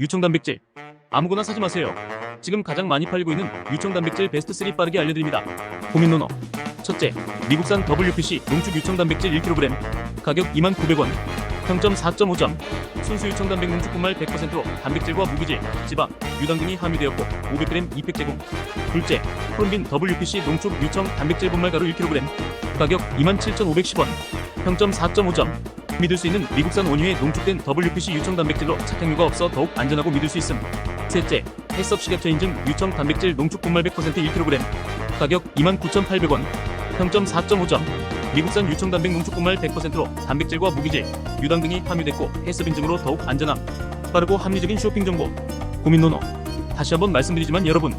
유청 단백질. 아무거나 사지 마세요. 지금 가장 많이 팔리고 있는 유청 단백질 베스트 3 빠르게 알려드립니다. 고민 논어 첫째, 미국산 WPC 농축 유청 단백질 1kg 가격 29,900원. 평점 4.5점 순수 유청 단백 농축 분말 100%로 단백질과 무기질, 지방, 유당 등이 함유되었고 500g 2팩 제공. 둘째, 프롬빈 WPC 농축 유청 단백질 분말 가루 1kg 가격 27,510원. 평점 4.5점 믿을 수 있는 미국산 원유의 농축된 WPC 유청 단백질로 착향유가 없어 더욱 안전하고 믿을 수 있음. 셋째, 헬스업 식약처 인증 유청 단백질 농축 분말 100% 1kg. 가격 29,800원. 평점 4.5점. 미국산 유청 단백 농축 분말 100%로 단백질과 무기질, 유당 등이 함유됐고 헬스업 인증으로 더욱 안전함. 빠르고 합리적인 쇼핑 정보. 고민 논어. 다시 한번 말씀드리지만 여러분,